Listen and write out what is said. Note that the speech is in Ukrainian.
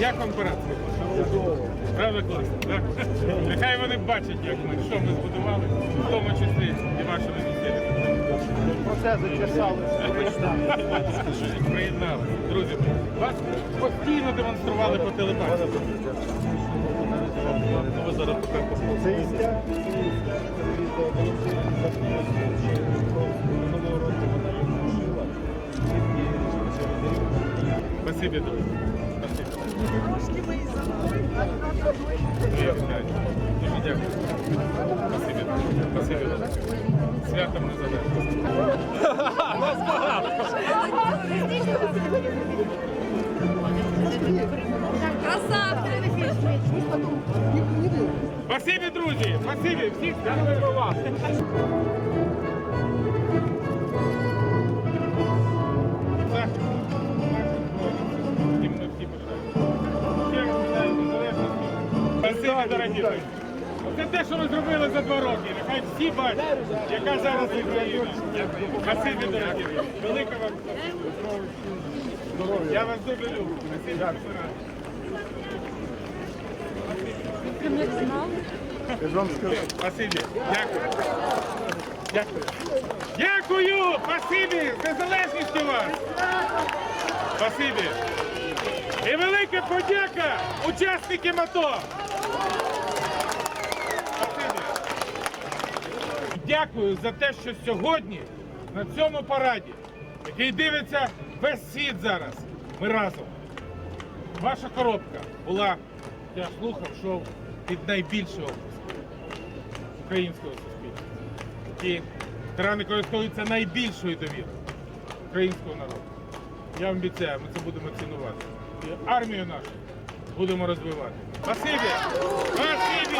Як вам парад? Правда класно, так? Нехай вони бачать, як ми, що ми збудували, в тому числі і вашими місцями. Процес зачесалися. Приєднали. Друзі, вас постійно демонстрували по телебаченню. Ви зараз тепер. Спасибі, друзі. Спасибі. Я вітаю. Дуже дякую. Спасибі. Спасибі. Святом незалежності. Красавцы! Спасибі, друзі! Спасибі! Всіх дякую про вас! Спасибі, дорогі! Це те, що ви зробили за два роки. Нехай всі бачать, яка зараз Україна. Спасибі, дорогі. Велика вам здоров'я. Я вас дуже люблю. Спасибі. Спасибі. Дякую. Дякую. Дякую! Спасибі! З незалежністю вас! Спасибі! І велика подяка учасникам АТО! Дякую за те, що сьогодні на цьому параді, який дивиться весь світ зараз, ми разом. Ваша коробка була, я слухав, шов від найбільшого українського суспільства. Ті ветерани користуються найбільшою довірою українського народу. Я вам обіцяю, ми це будемо цінувати. Армію нашу будемо розвивати. Спасибі! Спасибі!